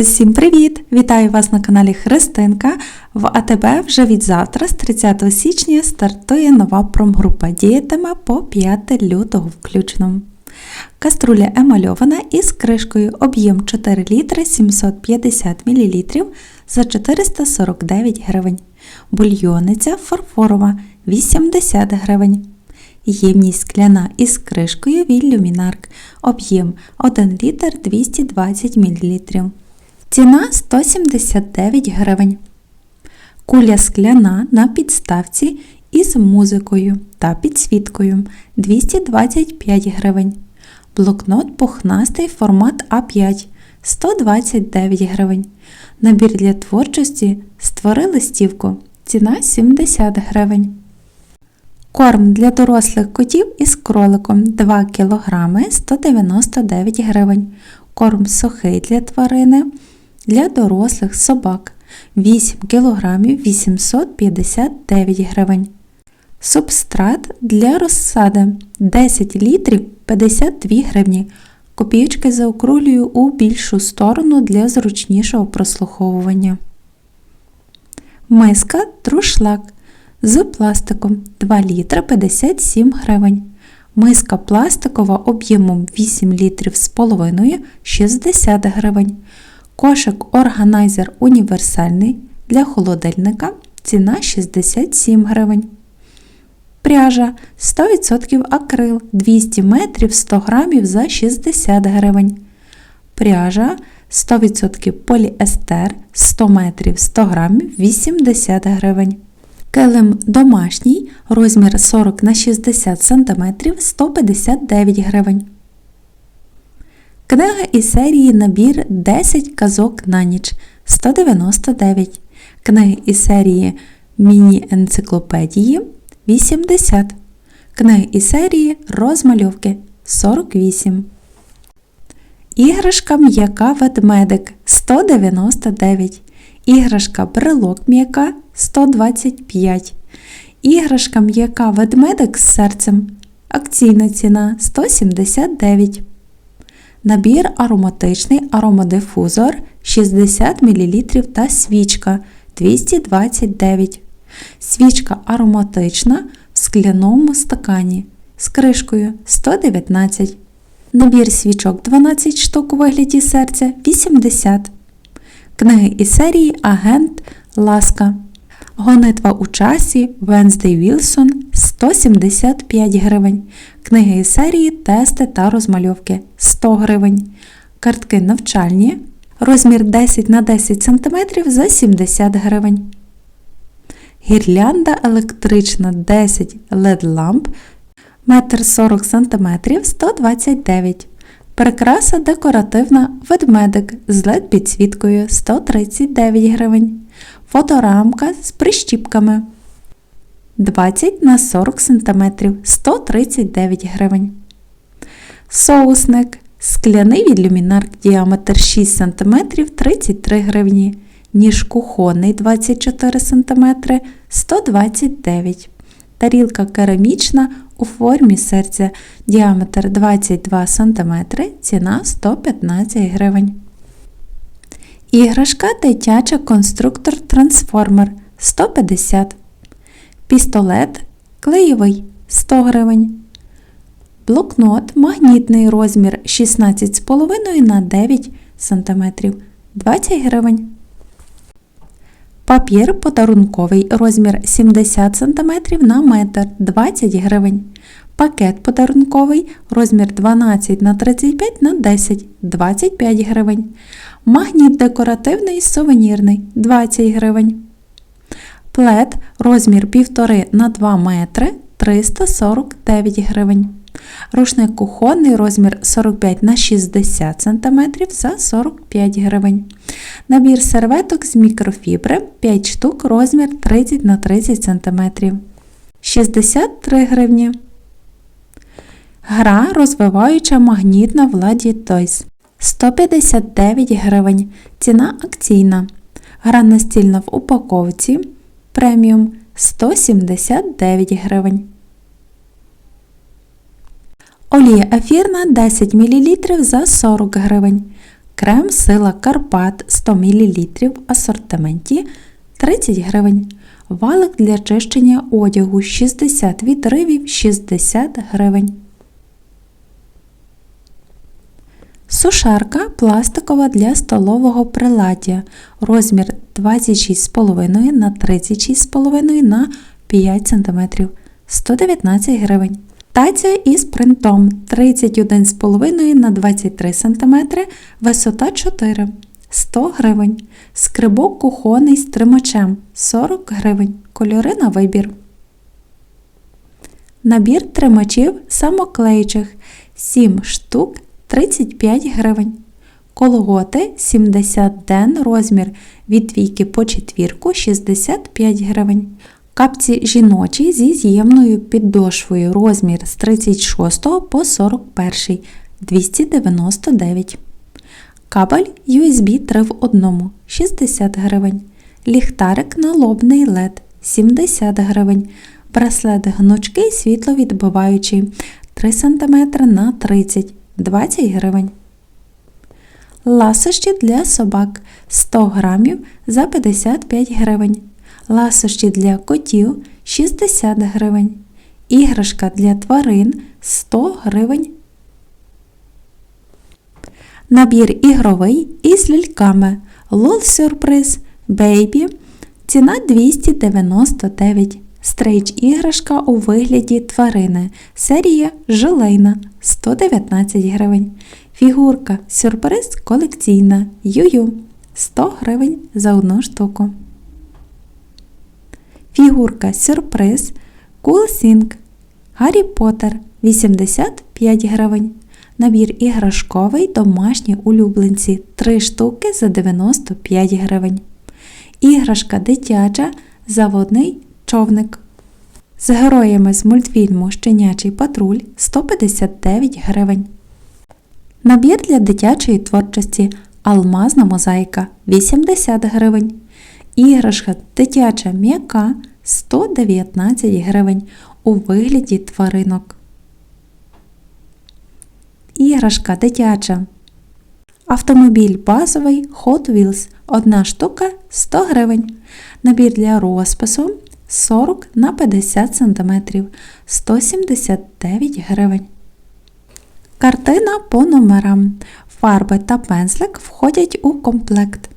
Усім привіт! Вітаю вас на каналі Христинка. В АТБ вже від завтра, з 30 січня, стартує нова промгрупа. Діятиме по 5 лютого включно. Каструля емальована із кришкою об'єм 4 літри 750 мл за 449 гривень. Бульйониця фарфорова 80 гривень. Ємність скляна із кришкою від люмінарк. Об'єм 1 літр 220 мл. Ціна 179 гривень. Куля скляна на підставці із музикою та підсвіткою 225 гривень. Блокнот пухнастий формат А5 129 гривень. Набір для творчості створи листівку. Ціна 70 гривень. Корм для дорослих котів із кроликом 2 кг 199 гривень. Корм сухий для тварини для дорослих собак 8 кг 859 гривень. Субстрат для розсади 10 літрів 52 гривні. Копійочки заокруглюю у більшу сторону для зручнішого прослуховування. Миска друшлак з пластиком 2 літра 57 гривень. Миска пластикова об'ємом 8 літрів з половиною 60 гривень. Кошик органайзер універсальний для холодильника ціна 67 гривень. Пряжа 100% акрил 200 метрів 100 грамів за 60 гривень. Пряжа 100% поліестер 100 метрів 100 грамів 80 гривень. Килим домашній розмір 40 на 60 см 159 гривень. Книга із серії Набір 10 казок на ніч 199. Книги із серії Міні-енциклопедії 80. Книги із серії Розмальовки 48. Іграшка м'яка ведмедик 199. Іграшка брелок м'яка 125. Іграшка м'яка ведмедик з серцем. Акційна ціна 179. Набір ароматичний аромадифузор 60 мл та свічка 229 Свічка ароматична в скляному стакані з кришкою 119 Набір свічок 12 штук у вигляді серця 80 Книги із серії Агент Ласка. Гонитва у часі Венздей Вілсон 175 гривень. Книги із серії Тести та розмальовки 100 гривень. Картки навчальні. Розмір 10 на 10 см за 70 гривень. Гірлянда електрична 10 LED ламп 1,40 см 129 Прикраса декоративна ведмедик з LED підсвіткою 139 гривень. Фоторамка з прищіпками 20 на 40 см 139 гривень. Соусник скляний від люмінарк діаметр 6 см 33 гривні. Ніж кухонний 24 см 129 Тарілка керамічна у формі серця діаметр 22 см, ціна 115 гривень. Іграшка дитяча конструктор трансформер 150 Пістолет клеєвий 100 гривень. Блокнот магнітний розмір 16,5 на 9 см 20 гривень. Папір подарунковий розмір 70 см на метр 20 гривень. Пакет подарунковий розмір 12 на 35 на 10 25 гривень. Магніт декоративний сувенірний 20 гривень. Плед розмір 1,5 на 2 метри 349 гривень. Рушник кухонний розмір 45 на 60 см за 45 гривень. Набір серветок з мікрофібри 5 штук розмір 30 на 30 см 63 гривні. Гра розвиваюча магнітна владі Toys 159 гривень. Ціна акційна. Гра настільна в упаковці преміум 179 гривень. Олія ефірна 10 мл за 40 гривень. Крем Сила Карпат 100 мл в асортименті 30 гривень. Валик для чищення одягу 60 відривів 60 гривень. Сушарка пластикова для столового приладдя. Розмір 26,5 на 36,5 на 5 см. 119 гривень. Таця із принтом 31,5 на 23 см, висота 4 100 гривень. Скрибок кухонний з тримачем 40 гривень. Кольори на вибір. Набір тримачів самоклейчих 7 штук 35 гривень. Колготи 70 ден розмір від двійки по четвірку 65 гривень. Капці жіночі зі з'ємною піддошвою розмір з 36 по 41 299. Кабель USB 3 в 1 60 гривень. Ліхтарик налобний LED 70 гривень. Браслет гнучкий світловідбиваючий 3 см на 30 20 гривень. Ласощі для собак 100 грамів за 55 гривень. Ласощі для котів 60 гривень. Іграшка для тварин 100 гривень. Набір ігровий із ляльками. Лол сюрприз Бейбі. Ціна 299. Стрейч іграшка у вигляді тварини. Серія Желейна 119 гривень. Фігурка сюрприз колекційна Юю 100 гривень за одну штуку. Фігурка сюрприз Кулсінг Гаррі Поттер 85 гривень. Набір іграшковий домашні улюбленці 3 штуки за 95 гривень. Іграшка дитяча заводний човник. З героями з мультфільму Щенячий патруль 159 гривень. Набір для дитячої творчості Алмазна мозаїка 80 гривень. Іграшка дитяча м'яка 119 гривень у вигляді тваринок. Іграшка дитяча. Автомобіль базовий Hot Wheels. Одна штука 100 гривень. Набір для розпису 40 на 50 см 179 гривень. Картина по номерам. Фарби та пензлик входять у комплект.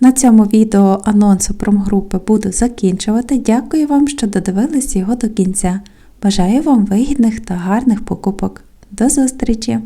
На цьому відео анонсу промгрупи буду закінчувати. Дякую вам, що додивились його до кінця. Бажаю вам вигідних та гарних покупок. До зустрічі!